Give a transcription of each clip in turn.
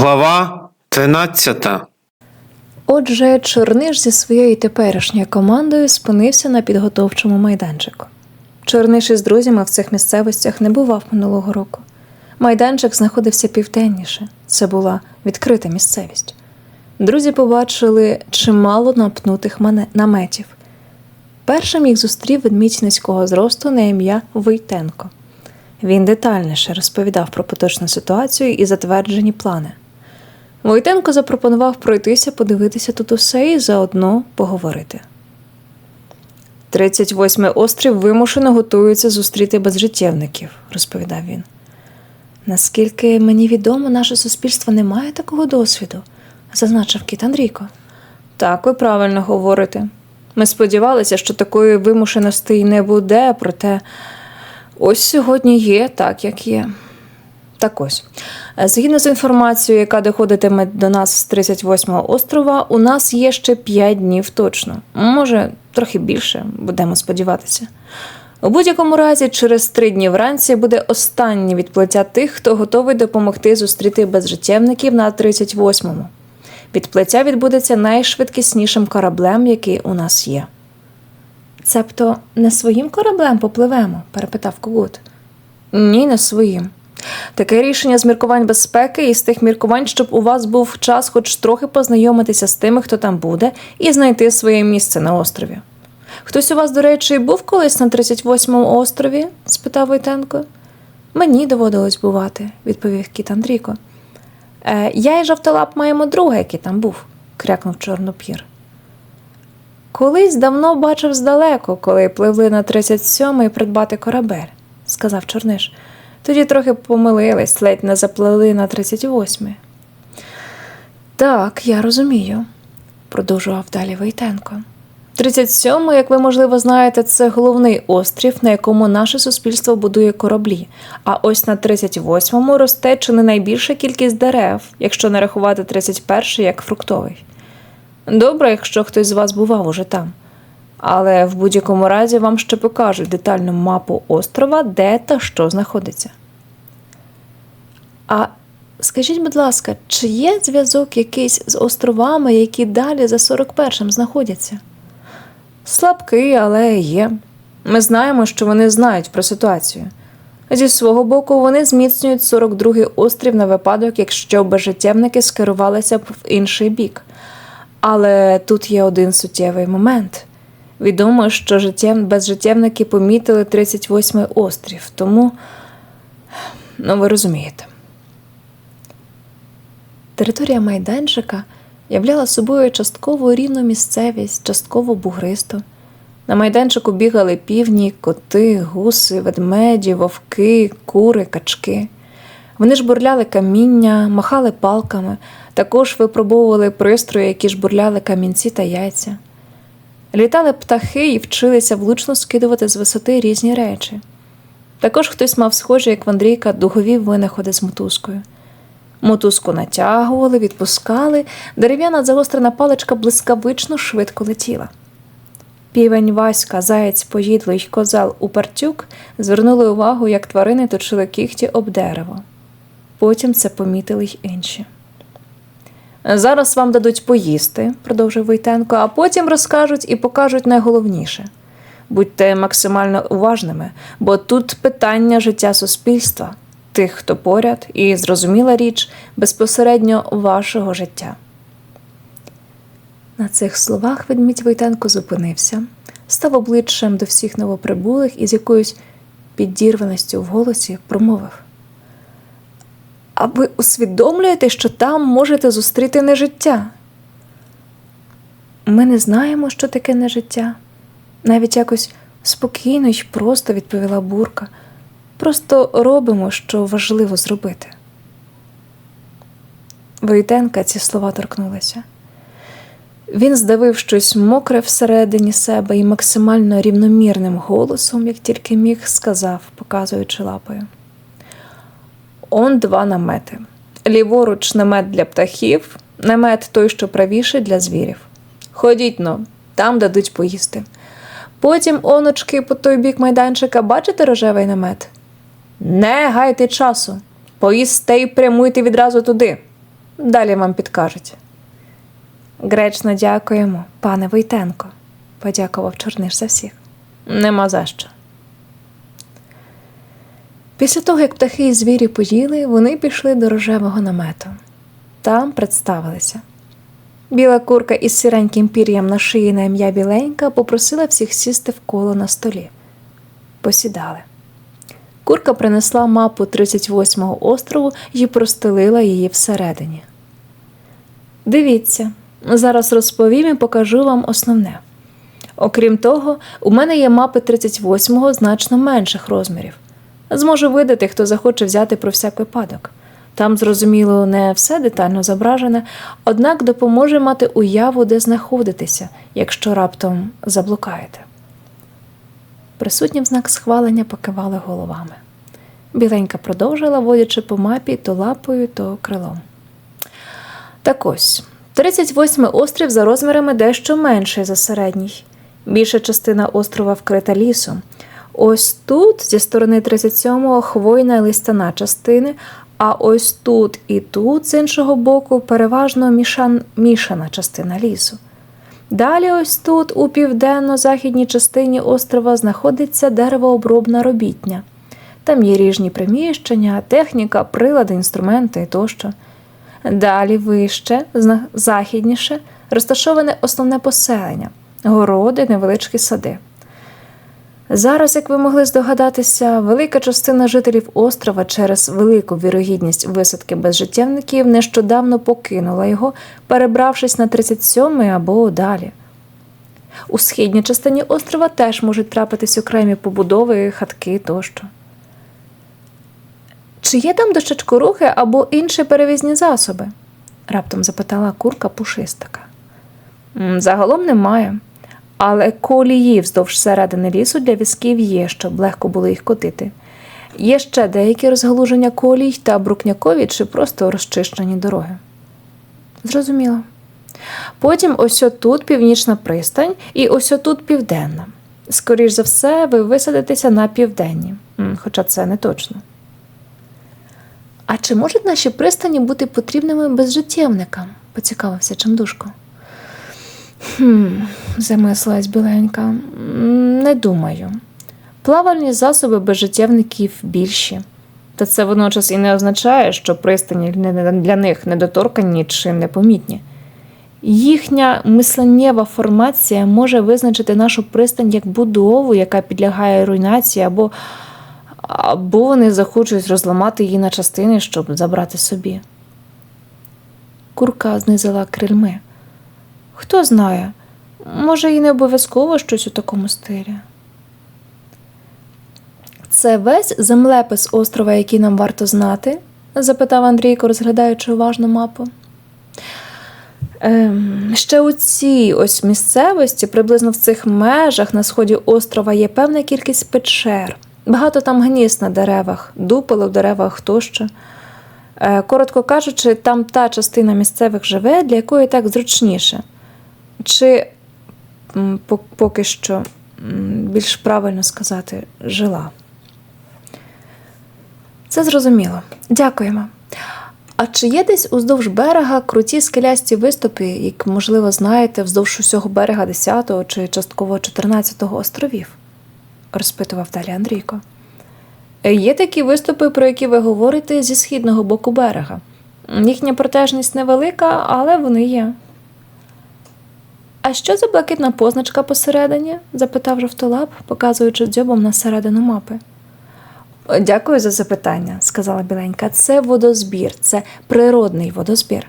Глава 13. Отже, Чорниш зі своєю теперішньою командою спинився на підготовчому майданчику. Чорниш із друзями в цих місцевостях не бував минулого року. Майданчик знаходився південніше, це була відкрита місцевість. Друзі побачили чимало напнутих наметів. Першим їх зустрів ведмідь низького зросту на ім'я Войтенко. Він детальніше розповідав про поточну ситуацію і затверджені плани. Войтенко запропонував пройтися, подивитися тут усе і заодно поговорити. 38-й острів вимушено готується зустріти безжиттєвників, розповідав він. Наскільки мені відомо, наше суспільство не має такого досвіду, зазначив кіт Андрійко. Так, ви правильно говорите. Ми сподівалися, що такої вимушеності й не буде, проте ось сьогодні є так, як є. Так ось, е, згідно з інформацією, яка доходитиме до нас з 38-го острова, у нас є ще 5 днів точно. Може, трохи більше, будемо сподіватися. У будь-якому разі, через три дні вранці буде останнє відплиття тих, хто готовий допомогти зустріти безжиттєвників на 38-му. Відплиття відбудеться найшвидкіснішим кораблем, який у нас є. Цебто не своїм кораблем попливемо? перепитав Когут. Ні, не своїм. Таке рішення з міркувань безпеки і з тих міркувань, щоб у вас був час хоч трохи познайомитися з тими, хто там буде, і знайти своє місце на острові. Хтось у вас, до речі, був колись на 38-му острові? спитав Войтенко. Мені доводилось бувати, відповів кіт Андрійко. Е, я і жовтолап маємо друга, який там був, крякнув Чорнопір. Колись давно бачив здалеку, коли пливли на 37-й придбати корабель, сказав Чорниш. Тоді трохи помилились, ледь не заплили на 38-й. Так, я розумію, продовжував далі Войтенко. 37, як ви, можливо, знаєте, це головний острів, на якому наше суспільство будує кораблі. А ось на 38-му росте чи не найбільша кількість дерев, якщо не рахувати 31-й як фруктовий. Добре, якщо хтось з вас бував уже там. Але в будь-якому разі вам ще покажуть детальну мапу острова, де та що знаходиться. А скажіть, будь ласка, чи є зв'язок якийсь з островами, які далі за 41-м знаходяться? Слабкий, але є. Ми знаємо, що вони знають про ситуацію. Зі свого боку, вони зміцнюють 42-й острів на випадок, якщо безжиттєвники скерувалися б в інший бік. Але тут є один суттєвий момент. Відомо, що життєв... безжиттєвники помітили 38-й острів, тому, ну, ви розумієте. Територія майданчика являла собою частково рівну місцевість, частково бугристу. На майданчику бігали півні, коти, гуси, ведмеді, вовки, кури, качки. Вони жбурляли каміння, махали палками, також випробовували пристрої, які жбурляли камінці та яйця. Літали птахи і вчилися влучно скидувати з висоти різні речі. Також хтось мав схожі, як в Андрійка, дугові винаходи з мотузкою. Мотузку натягували, відпускали, дерев'яна загострена паличка блискавично швидко летіла. Півень Васька, заєць поїдлий й козел Упартюк звернули увагу, як тварини точили кігті об дерево. Потім це помітили й інші. Зараз вам дадуть поїсти, продовжив Войтенко, а потім розкажуть і покажуть найголовніше. Будьте максимально уважними, бо тут питання життя суспільства, тих, хто поряд, і зрозуміла річ безпосередньо вашого життя. На цих словах ведмідь Войтенко зупинився, став обличчям до всіх новоприбулих і з якоюсь підірваністю в голосі промовив. А ви усвідомлюєте, що там можете зустріти нежиття? Ми не знаємо, що таке нежиття. Навіть якось спокійно й просто відповіла бурка. Просто робимо, що важливо зробити. Войтенка ці слова торкнулися. Він здавив щось мокре всередині себе і максимально рівномірним голосом, як тільки міг, сказав, показуючи лапою. Он два намети. Ліворуч намет для птахів, намет той, що правіше для звірів. Ходіть но, там дадуть поїсти. Потім, оночки, по той бік майданчика, бачите рожевий намет? Не гайте часу. Поїсте і прямуйте відразу туди. Далі вам підкажуть. Гречно дякуємо, пане Войтенко, подякував Чорниш за всіх. Нема за що. Після того, як птахи і звірі поїли, вони пішли до рожевого намету. Там представилися. Біла курка із сіреньким пір'ям на шиї на ім'я Біленька попросила всіх сісти в коло на столі. Посідали. Курка принесла мапу 38-го острову і простелила її всередині. Дивіться, зараз розповім і покажу вам основне. Окрім того, у мене є мапи 38-го значно менших розмірів. Зможу видати, хто захоче взяти про всяк випадок. Там, зрозуміло, не все детально зображене, однак допоможе мати уяву, де знаходитися, якщо раптом заблукаєте. Присутні в знак схвалення покивали головами. Біленька продовжила, водячи по мапі то лапою, то крилом. Так ось, 38-й острів за розмірами дещо менший за середній. Більша частина острова вкрита лісом. Ось тут, зі сторони 37-го, хвойна листяна частини, а ось тут і тут, з іншого боку, переважно мішан... мішана частина лісу. Далі, ось тут, у південно-західній частині острова, знаходиться деревообробна робітня. Там є ріжні приміщення, техніка, прилади, інструменти тощо. Далі вище, західніше, розташоване основне поселення, городи, невеличкі сади. Зараз, як ви могли здогадатися, велика частина жителів острова через велику вірогідність висадки безжиттєвників нещодавно покинула його, перебравшись на 37-й або далі. У східній частині острова теж можуть трапитись окремі побудови, хатки тощо. Чи є там дощечкорухи або інші перевізні засоби? раптом запитала курка пушистика. Загалом немає, але колії вздовж середини лісу для візків є, щоб легко було їх котити. Є ще деякі розгалуження колій та брукнякові чи просто розчищені дороги. Зрозуміло. Потім ось отут північна пристань і ось отут південна. Скоріш за все, ви висадитеся на південні, хоча це не точно. А чи можуть наші пристані бути потрібними безжиттєвникам? поцікавився Чамдушко. Хм, замислилась біленька. Не думаю. Плавальні засоби безжиттєвників більші. Та це водночас і не означає, що пристані для них недоторкані чи непомітні. Їхня мисленнєва формація може визначити нашу пристань як будову, яка підлягає руйнації, або, або вони захочуть розламати її на частини, щоб забрати собі. Курка знизила крильми. Хто знає, може, і не обов'язково щось у такому стилі. Це весь землепис острова, який нам варто знати? запитав Андрійко, розглядаючи уважно мапу. Ем, ще у цій ось місцевості, приблизно в цих межах на сході острова, є певна кількість печер. Багато там гнізд на деревах, дупели в деревах тощо. Е, коротко кажучи, там та частина місцевих живе, для якої так зручніше. Чи поки що більш правильно сказати, жила. Це зрозуміло. Дякуємо. А чи є десь уздовж берега круті скелясті виступи, як, можливо, знаєте, вздовж усього берега 10-го чи частково 14-го островів? розпитував далі Андрійко. «Е, Є такі виступи, про які ви говорите зі східного боку берега. Їхня протяжність невелика, але вони є. А що за блакитна позначка посередині? запитав жовтолап, показуючи дзьобом на середину мапи. Дякую за запитання, сказала біленька. Це водозбір, це природний водозбір.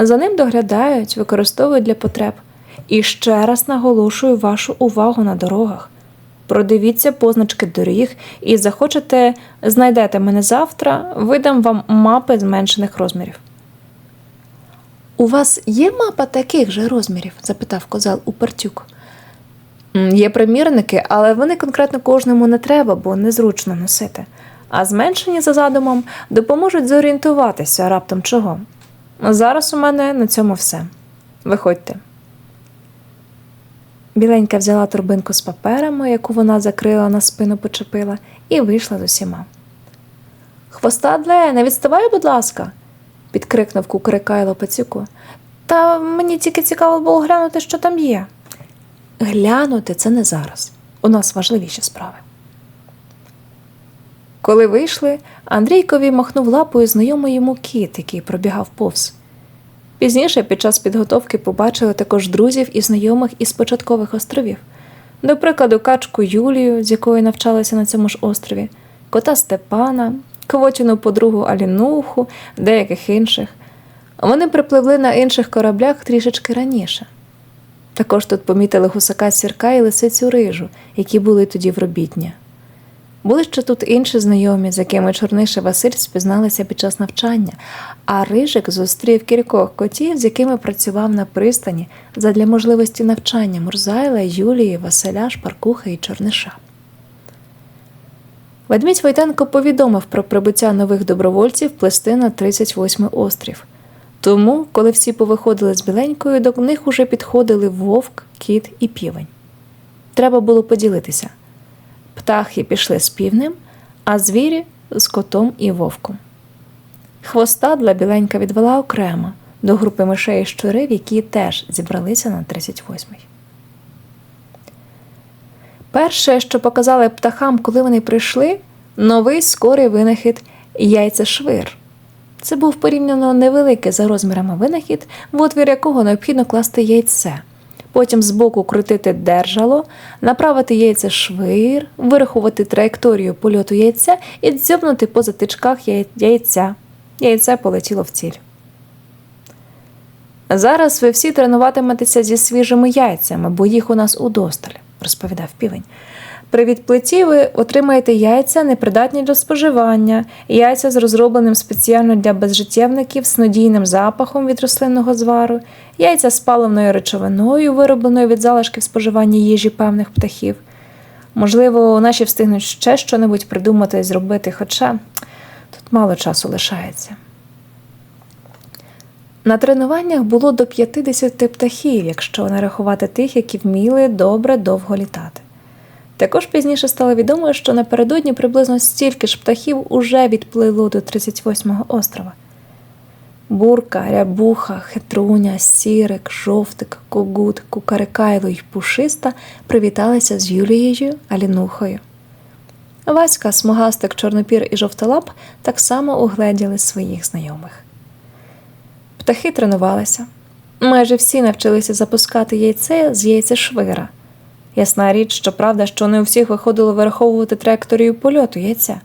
За ним доглядають, використовують для потреб. І ще раз наголошую вашу увагу на дорогах. Продивіться позначки доріг і захочете, знайдете мене завтра, видам вам мапи зменшених розмірів. У вас є мапа таких же розмірів? запитав козел. М, Є примірники, але вони конкретно кожному не треба, бо незручно носити. А зменшені за задумом допоможуть зорієнтуватися раптом чого. Зараз у мене на цьому все. Виходьте. Біленька взяла торбинку з паперами, яку вона закрила на спину почепила, і вийшла з усіма. Хвостадле, не відставай, будь ласка, підкрикнув кукрикайло пацюку. Та мені тільки цікаво було глянути, що там є. Глянути це не зараз. У нас важливіші справи. Коли вийшли, Андрійкові махнув лапою знайомий йому кіт, який пробігав повз. Пізніше, під час підготовки, побачили також друзів і знайомих із початкових островів. До прикладу, качку Юлію, з якою навчалися на цьому ж острові, кота Степана, квочину подругу Алінуху, деяких інших. Вони припливли на інших кораблях трішечки раніше. Також тут помітили гусака сірка і лисицю рижу, які були тоді в робітні. Були ще тут інші знайомі, з якими Чорниша Василь спізналися під час навчання, а Рижик зустрів кількох котів, з якими працював на пристані задля можливості навчання Мурзайла, Юлії, Василя, Шпаркуха і Чорниша. Ведмідь Войтенко повідомив про прибуття нових добровольців плести на 38 острів. Тому, коли всі повиходили з біленькою, до них уже підходили вовк, кіт і півень. Треба було поділитися. Птахи пішли з півнем, а звірі з котом і вовком. Хвоста для біленька відвела окремо до групи мишей і щурів, які теж зібралися на 38-й. Перше, що показали птахам, коли вони прийшли, новий скорий винахід яйцешвир. Це був порівняно невеликий за розмірами винахід, в отвір якого необхідно класти яйце. Потім збоку крутити держало, направити яйце швир, вирахувати траєкторію польоту яйця і дзьобнути по затичках яйця. Яйце полетіло в ціль. Зараз ви всі тренуватиметеся зі свіжими яйцями, бо їх у нас удосталь, розповідав півень. При відплитті ви отримаєте яйця, непридатні для споживання, яйця з розробленим спеціально для безжиттєвників з надійним запахом від рослинного звару, яйця з паливною речовиною, виробленою від залишків споживання їжі певних птахів. Можливо, наші встигнуть ще щонебудь придумати і зробити, хоча тут мало часу лишається. На тренуваннях було до 50 птахів, якщо не рахувати тих, які вміли добре довго літати. Також пізніше стало відомо, що напередодні приблизно стільки ж птахів уже відплило до 38-го острова. Бурка, рябуха, хитруня, сірик, жовтик, когут, кукарикайло й пушиста привіталися з Юлією Алінухою. Васька, смугастик, чорнопір і жовтолап так само угледіли своїх знайомих. Птахи тренувалися. Майже всі навчилися запускати яйце з яйцешвира. Ясна річ, що правда, що не у всіх виходило вираховувати траєкторію польоту яйця.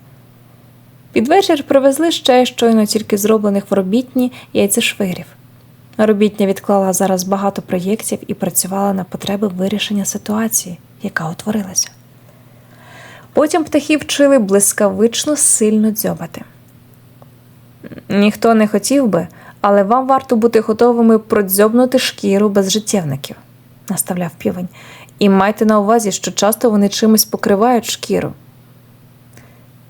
Під вечір привезли ще щойно тільки зроблених в робітні яйцешвирів. Робітня відклала зараз багато проєктів і працювала на потреби вирішення ситуації, яка утворилася. Потім птахів вчили блискавично сильно дзьобати. Ніхто не хотів би, але вам варто бути готовими продзьобнути шкіру безжиттєвників, наставляв півень, і майте на увазі, що часто вони чимось покривають шкіру.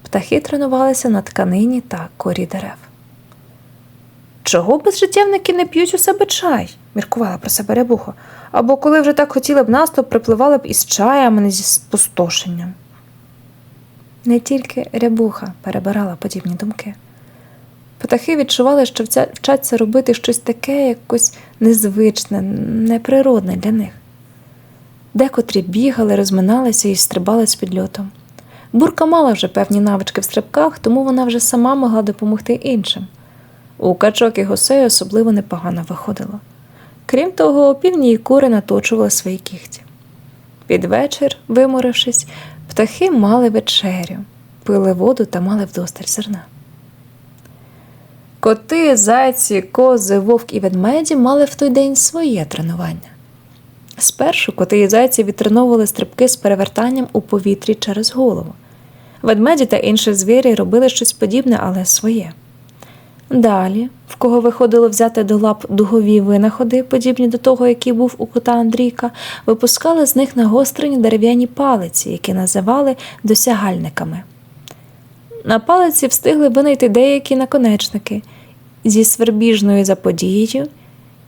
Птахи тренувалися на тканині та корі дерев. Чого безжиттєвники не п'ють у себе чай? міркувала про себе рябуха. Або коли вже так хотіли б нас, то припливали б із чаєм, а не зі спустошенням. Не тільки рябуха перебирала подібні думки. Птахи відчували, що вчаться робити щось таке, якось незвичне, неприродне для них. Декотрі бігали, розминалися і стрибали з підльотом. Бурка мала вже певні навички в стрибках, тому вона вже сама могла допомогти іншим. У качок і гусей особливо непогано виходило. Крім того, півні і кури наточували свої кігті. Під вечір, виморившись, птахи мали вечерю, пили воду та мали вдосталь зерна. Коти, зайці, кози, вовк і ведмеді мали в той день своє тренування. Спершу коти і зайці відтреновували стрибки з перевертанням у повітрі через голову. Ведмеді та інші звірі робили щось подібне, але своє. Далі, в кого виходило взяти до лап дугові винаходи, подібні до того, який був у кота Андрійка, випускали з них нагострені дерев'яні палиці, які називали досягальниками. На палиці встигли винайти деякі наконечники зі свербіжною заподією,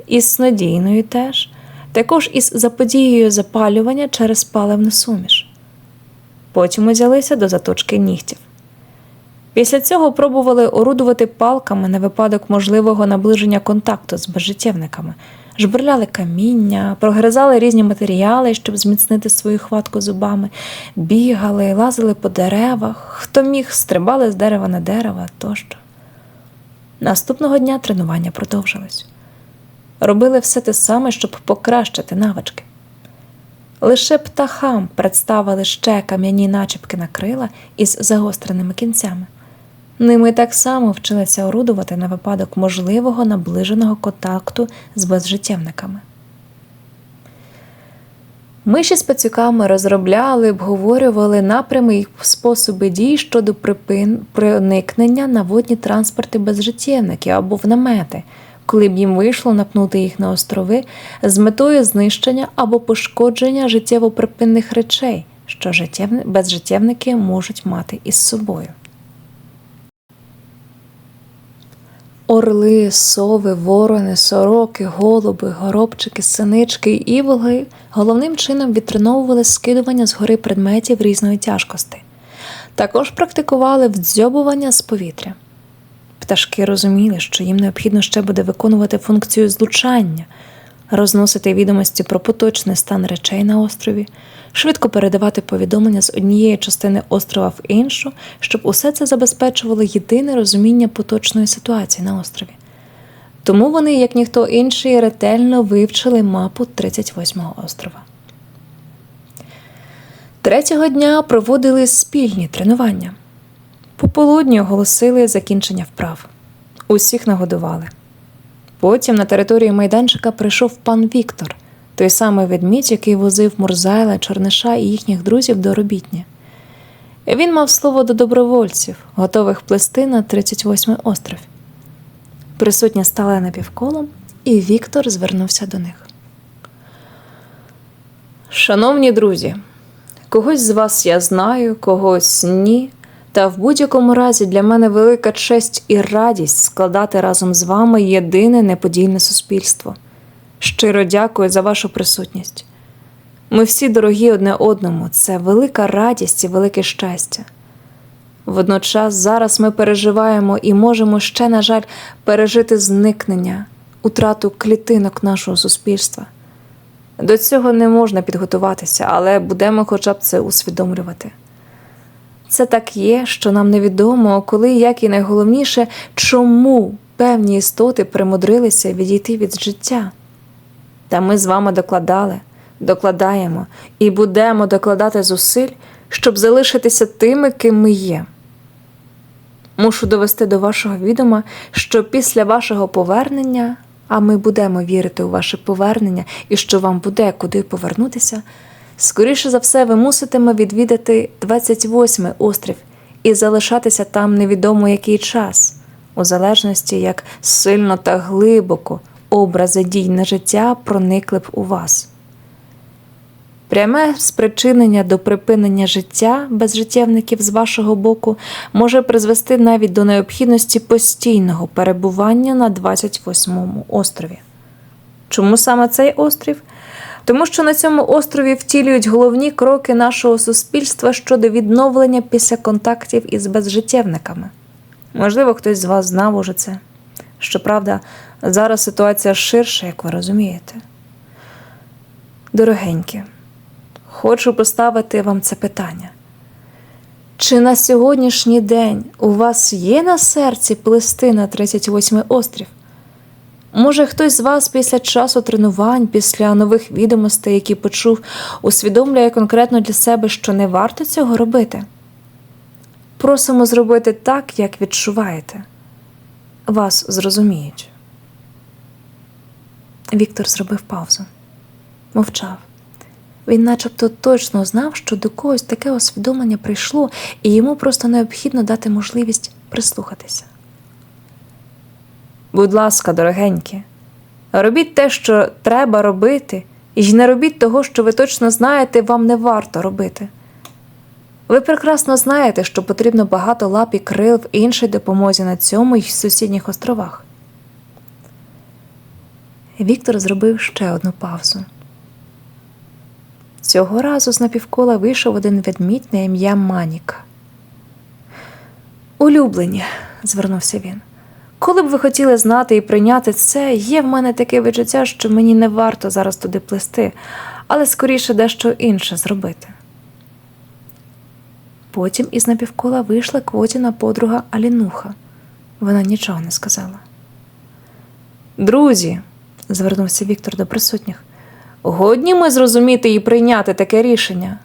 із снодійною теж, також із заподією запалювання через паливну суміш. Потім узялися до заточки нігтів. Після цього пробували орудувати палками на випадок можливого наближення контакту з безжиттєвниками, жбурляли каміння, прогризали різні матеріали, щоб зміцнити свою хватку зубами, бігали, лазили по деревах, хто міг, стрибали з дерева на дерево тощо. Наступного дня тренування продовжилось. Робили все те саме, щоб покращити навички. Лише птахам представили ще кам'яні начіпки на крила із загостреними кінцями. Ними так само вчилися орудувати на випадок можливого наближеного контакту з безжиттєвниками. Миші з пацюками розробляли, обговорювали напрями і способи дій щодо припин... проникнення на водні транспорти безжиттєвників або в намети, коли б їм вийшло напнути їх на острови з метою знищення або пошкодження життєво припинних речей, що життєвни... безжиттєвники можуть мати із собою. Орли, сови, ворони, сороки, голуби, горобчики, синички і іволги головним чином відтреновували скидування з гори предметів різної тяжкості. Також практикували вдзьобування з повітря. Пташки розуміли, що їм необхідно ще буде виконувати функцію злучання, розносити відомості про поточний стан речей на острові, швидко передавати повідомлення з однієї частини острова в іншу, щоб усе це забезпечувало єдине розуміння поточної ситуації на острові. Тому вони, як ніхто інший, ретельно вивчили мапу 38-го острова. Третього дня проводили спільні тренування. Пополудні оголосили закінчення вправ. Усіх нагодували. Потім на території майданчика прийшов пан Віктор, той самий ведмідь, який возив Мурзайла, Чорниша і їхніх друзів до робітні. Він мав слово до добровольців, готових плести на 38-й остров. Присутні стали напівколом, і Віктор звернувся до них. Шановні друзі, когось з вас я знаю, когось ні. Та в будь-якому разі для мене велика честь і радість складати разом з вами єдине неподільне суспільство. Щиро дякую за вашу присутність. Ми всі дорогі одне одному, це велика радість і велике щастя. Водночас зараз ми переживаємо і можемо ще, на жаль, пережити зникнення, утрату клітинок нашого суспільства. До цього не можна підготуватися, але будемо хоча б це усвідомлювати. Це так є, що нам невідомо, коли, як і найголовніше, чому певні істоти примудрилися відійти від життя. Та ми з вами докладали, докладаємо і будемо докладати зусиль, щоб залишитися тими, ким ми є. Мушу довести до вашого відома, що після вашого повернення, а ми будемо вірити у ваше повернення і що вам буде куди повернутися. Скоріше за все, ви муситиме відвідати 28-й острів і залишатися там невідомо який час, у залежності, як сильно та глибоко образи дій на життя проникли б у вас. Пряме спричинення до припинення життя безжиттєвників з вашого боку може призвести навіть до необхідності постійного перебування на 28-му острові. Чому саме цей острів? Тому що на цьому острові втілюють головні кроки нашого суспільства щодо відновлення після контактів із безжиттєвниками. Можливо, хтось з вас знав уже це. Щоправда, зараз ситуація ширша, як ви розумієте. Дорогенькі, хочу поставити вам це питання. Чи на сьогоднішній день у вас є на серці плести на 38-й острів? Може, хтось з вас після часу тренувань, після нових відомостей, які почув, усвідомлює конкретно для себе, що не варто цього робити? Просимо зробити так, як відчуваєте. Вас зрозуміють. Віктор зробив паузу, мовчав. Він начебто точно знав, що до когось таке усвідомлення прийшло, і йому просто необхідно дати можливість прислухатися. Будь ласка, дорогенькі, робіть те, що треба робити, і не робіть того, що ви точно знаєте, вам не варто робити. Ви прекрасно знаєте, що потрібно багато лап і крил в іншій допомозі на цьому й сусідніх островах. Віктор зробив ще одну паузу. Цього разу з напівкола вийшов один ведмідь ім'я Маніка. Улюблені, звернувся він. Коли б ви хотіли знати і прийняти це, є в мене таке відчуття, що мені не варто зараз туди плести, але скоріше дещо інше зробити. Потім із напівкола вийшла Квотіна подруга Алінуха. Вона нічого не сказала. Друзі, звернувся Віктор до присутніх, годні ми зрозуміти і прийняти таке рішення.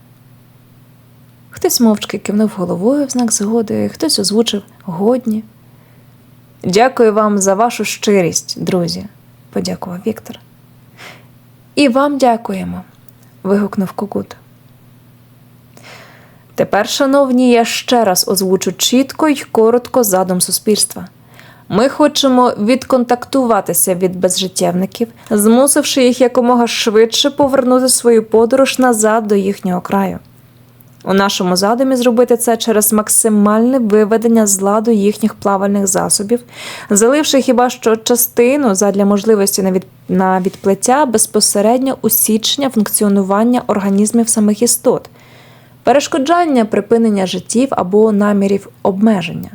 Хтось мовчки кивнув головою в знак згоди, хтось озвучив годні. Дякую вам за вашу щирість, друзі, подякував Віктор. І вам дякуємо. вигукнув Кукут. Тепер, шановні, я ще раз озвучу чітко й коротко задум суспільства. Ми хочемо відконтактуватися від безжиттєвників, змусивши їх якомога швидше повернути свою подорож назад до їхнього краю. У нашому задумі зробити це через максимальне виведення з ладу їхніх плавальних засобів, заливши хіба що частину задля можливості на, від... на відплиття безпосередньо усічення функціонування організмів самих істот, перешкоджання припинення життів або намірів обмеження.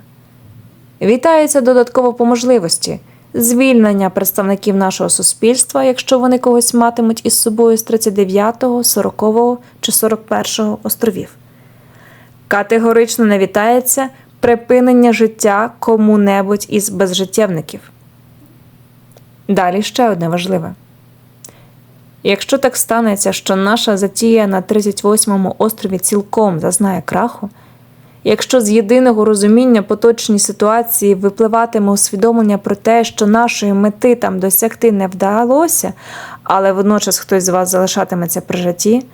Вітається додатково по можливості звільнення представників нашого суспільства, якщо вони когось матимуть із собою з 39-го, 40-го чи 41-го островів. Категорично не вітається припинення життя кому-небудь із безжиттєвників. Далі ще одне важливе. Якщо так станеться, що наша затія на 38-му острові цілком зазнає краху, якщо з єдиного розуміння поточній ситуації випливатиме усвідомлення про те, що нашої мети там досягти не вдалося, але водночас хтось з вас залишатиметься при житті,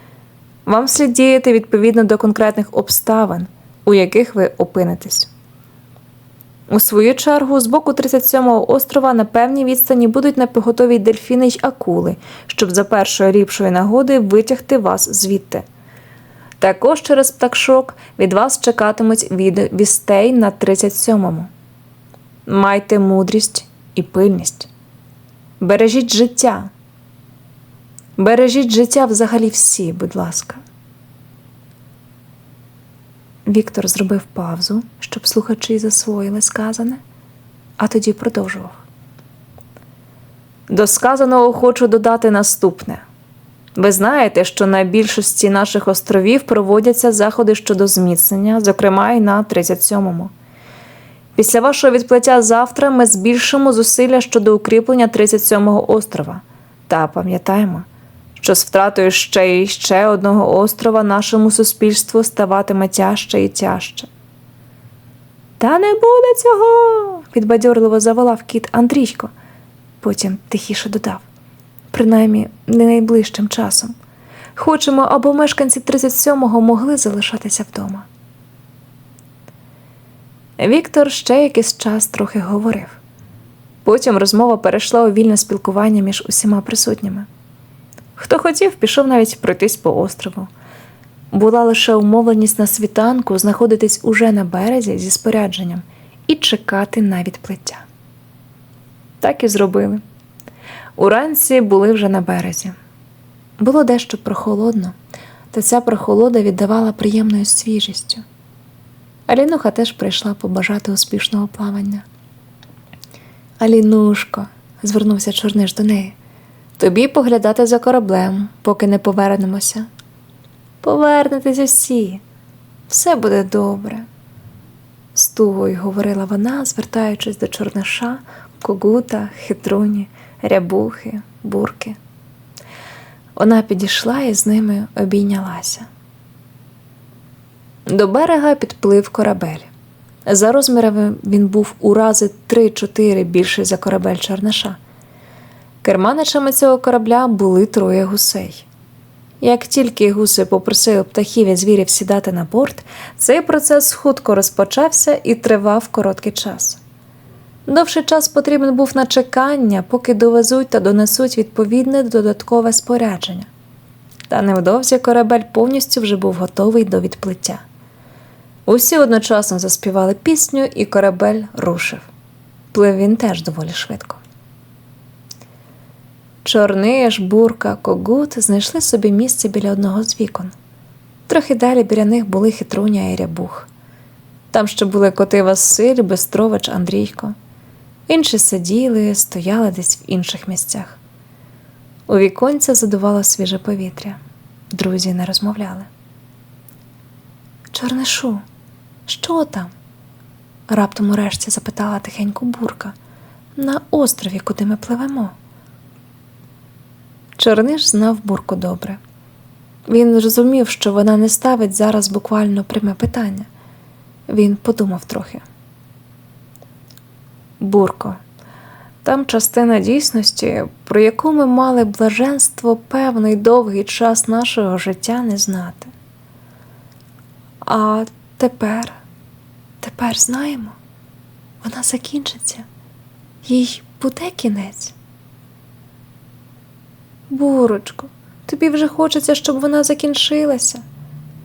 вам слід діяти відповідно до конкретних обставин, у яких ви опинитесь. У свою чергу, з боку 37-го острова на певній відстані будуть напоготові дельфіни й акули, щоб за першої ліпшої нагоди витягти вас звідти. Також через пташок від вас чекатимуть від вістей на 37-му. Майте мудрість і пильність. Бережіть життя. Бережіть життя взагалі всі, будь ласка. Віктор зробив паузу, щоб слухачі засвоїли сказане, а тоді продовжував. До сказаного хочу додати наступне. Ви знаєте, що на більшості наших островів проводяться заходи щодо зміцнення, зокрема й на 37-му. Після вашого відплаття завтра ми збільшимо зусилля щодо укріплення 37-го острова. Та пам'ятаємо, що з втратою ще і ще одного острова нашому суспільству ставатиме тяжче і тяжче. Та не буде цього, підбадьорливо заволав кіт Андрійко. Потім тихіше додав принаймні не найближчим часом. Хочемо, аби мешканці 37-го могли залишатися вдома. Віктор ще якийсь час трохи говорив. Потім розмова перейшла у вільне спілкування між усіма присутніми. Хто хотів, пішов навіть пройтись по острову. Була лише умовленість на світанку знаходитись уже на березі зі спорядженням і чекати на відплиття. Так і зробили. Уранці були вже на березі. Було дещо прохолодно, та ця прохолода віддавала приємною свіжістю. Алінуха теж прийшла побажати успішного плавання. Алінушко, звернувся Чорниш до неї, тобі поглядати за кораблем, поки не повернемося. Повернетеся всі, все буде добре, з тугою говорила вона, звертаючись до чорниша, когута, хитруні рябухи, бурки. Вона підійшла і з ними обійнялася. До берега підплив корабель. За розмірами він був у рази 3-4 більший за корабель Чорниша. Керманичами цього корабля були троє гусей. Як тільки гуси попросили птахів і звірів сідати на борт, цей процес хутко розпочався і тривав короткий час. Довший час потрібен був на чекання, поки довезуть та донесуть відповідне додаткове спорядження. Та невдовзі корабель повністю вже був готовий до відплиття. Усі одночасно заспівали пісню, і корабель рушив. Плив він теж доволі швидко. Чорниш, бурка, когут знайшли собі місце біля одного з вікон. Трохи далі біля них були хитруня і рябух. Там ще були коти Василь, Бестрович, Андрійко. Інші сиділи, стояли десь в інших місцях. У віконця задувало свіже повітря. Друзі не розмовляли. Чорнишу, що там? раптом урешті запитала тихенько бурка. На острові, куди ми пливемо. Чорниш знав бурку добре. Він розумів, що вона не ставить зараз буквально пряме питання. Він подумав трохи. Бурко, там частина дійсності, про яку ми мали блаженство певний довгий час нашого життя не знати. А тепер, тепер знаємо, вона закінчиться, їй буде кінець. Бурочко, тобі вже хочеться, щоб вона закінчилася?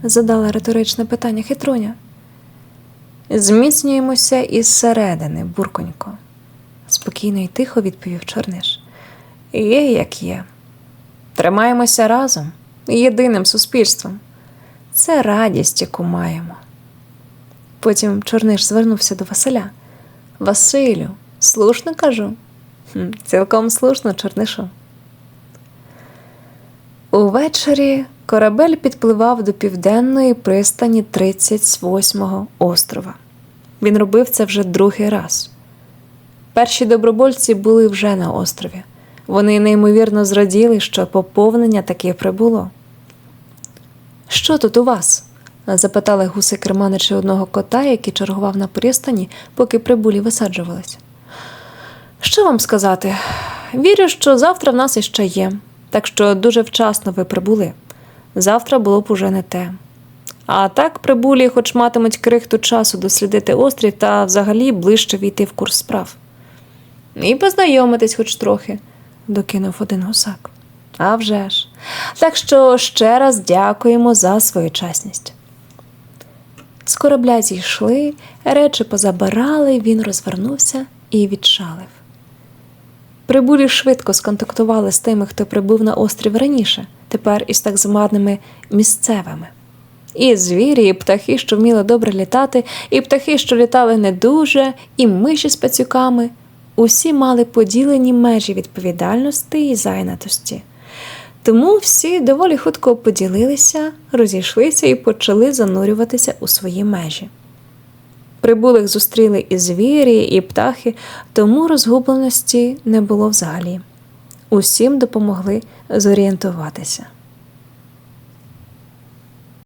задала риторичне питання хитруня. Зміцнюємося із середини, бурконько, спокійно і тихо відповів Чорниш. Є, як є. Тримаємося разом, єдиним суспільством. Це радість, яку маємо. Потім Чорниш звернувся до Василя. Василю, слушно кажу? «Хм, Цілком слушно, Чорнишу. Увечері корабель підпливав до південної пристані 38-го острова. Він робив це вже другий раз. Перші добровольці були вже на острові. Вони неймовірно зраділи, що поповнення таки прибуло. Що тут у вас? запитали гуси керманичі одного кота, який чергував на пристані, поки прибулі висаджувались. Що вам сказати? Вірю, що завтра в нас іще є, так що дуже вчасно ви прибули. Завтра було б уже не те. А так прибулі, хоч матимуть крихту часу дослідити острів та взагалі ближче війти в курс справ. І познайомитись хоч трохи, докинув один гусак. А вже ж. Так що ще раз дякуємо за своєчасність. З корабля зійшли, речі позабирали, він розвернувся і відчалив. Прибулі швидко сконтактували з тими, хто прибув на острів раніше, тепер із так званими місцевими. І звірі, і птахи, що вміли добре літати, і птахи, що літали не дуже, і миші з пацюками. Усі мали поділені межі відповідальності і зайнятості. Тому всі доволі хутко поділилися, розійшлися і почали занурюватися у свої межі. Прибулих зустріли і звірі, і птахи, тому розгубленості не було взагалі. Усім допомогли зорієнтуватися.